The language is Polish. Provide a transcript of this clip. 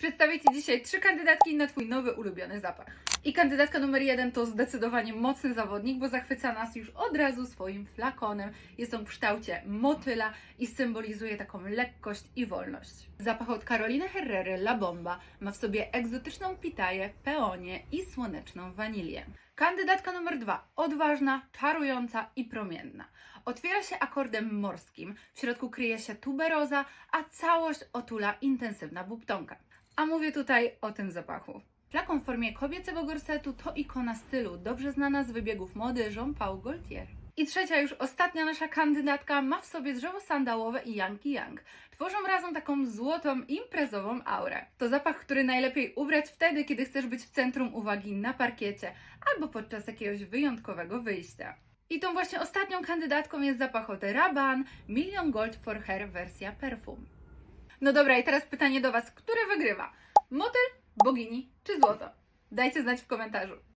Przedstawię Ci dzisiaj trzy kandydatki na Twój nowy ulubiony zapach. I kandydatka numer jeden to zdecydowanie mocny zawodnik, bo zachwyca nas już od razu swoim flakonem. Jest on w kształcie motyla i symbolizuje taką lekkość i wolność. Zapach od Caroliny Herrery La Bomba ma w sobie egzotyczną pitaję, peonię i słoneczną wanilię. Kandydatka numer dwa. Odważna, czarująca i promienna. Otwiera się akordem morskim, w środku kryje się tuberoza, a całość otula intensywna bubtonka. A mówię tutaj o tym zapachu. Flakon w formie kobiecego gorsetu to ikona stylu, dobrze znana z wybiegów mody Jean-Paul Gaultier. I trzecia, już ostatnia nasza kandydatka ma w sobie drzewo sandałowe i Yankee Yang. Tworzą razem taką złotą, imprezową aurę. To zapach, który najlepiej ubrać wtedy, kiedy chcesz być w centrum uwagi na parkiecie albo podczas jakiegoś wyjątkowego wyjścia. I tą właśnie ostatnią kandydatką jest zapach od Raban Million Gold for Hair wersja perfum. No dobra, i teraz pytanie do Was, który wygrywa? Motyl, bogini czy złoto? Dajcie znać w komentarzu.